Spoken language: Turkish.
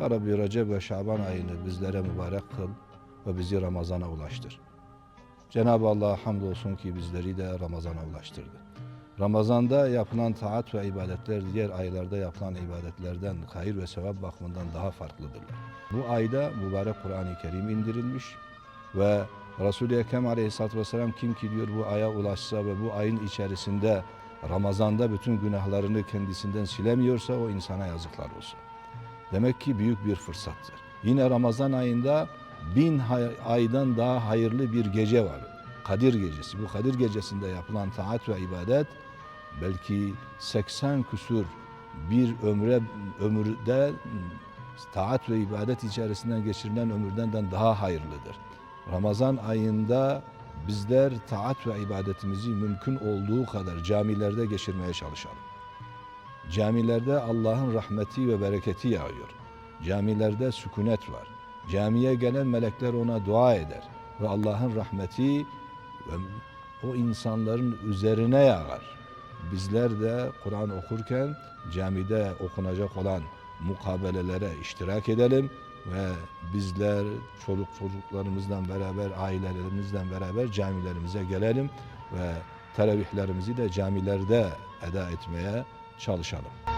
Ya Rabbi Recep ve Şaban ayını bizlere mübarek kıl ve bizi Ramazan'a ulaştır. Cenab-ı Allah'a hamdolsun ki bizleri de Ramazan'a ulaştırdı. Ramazanda yapılan taat ve ibadetler diğer aylarda yapılan ibadetlerden hayır ve sevap bakımından daha farklıdırlar. Bu ayda mübarek Kur'an-ı Kerim indirilmiş ve Resul-i Ekrem Aleyhisselatü Vesselam kim ki diyor bu aya ulaşsa ve bu ayın içerisinde Ramazan'da bütün günahlarını kendisinden silemiyorsa o insana yazıklar olsun. Demek ki büyük bir fırsattır. Yine Ramazan ayında bin aydan daha hayırlı bir gece var. Kadir gecesi. Bu Kadir gecesinde yapılan taat ve ibadet belki 80 küsur bir ömre ömürde taat ve ibadet içerisinden geçirilen ömürden de daha hayırlıdır. Ramazan ayında bizler taat ve ibadetimizi mümkün olduğu kadar camilerde geçirmeye çalışalım. Camilerde Allah'ın rahmeti ve bereketi yağıyor. Camilerde sükunet var. Camiye gelen melekler ona dua eder ve Allah'ın rahmeti o insanların üzerine yağar. Bizler de Kur'an okurken camide okunacak olan mukabelelere iştirak edelim ve bizler çoluk çocuklarımızla beraber, ailelerimizle beraber camilerimize gelelim ve teravihlerimizi de camilerde eda etmeye çalışalım.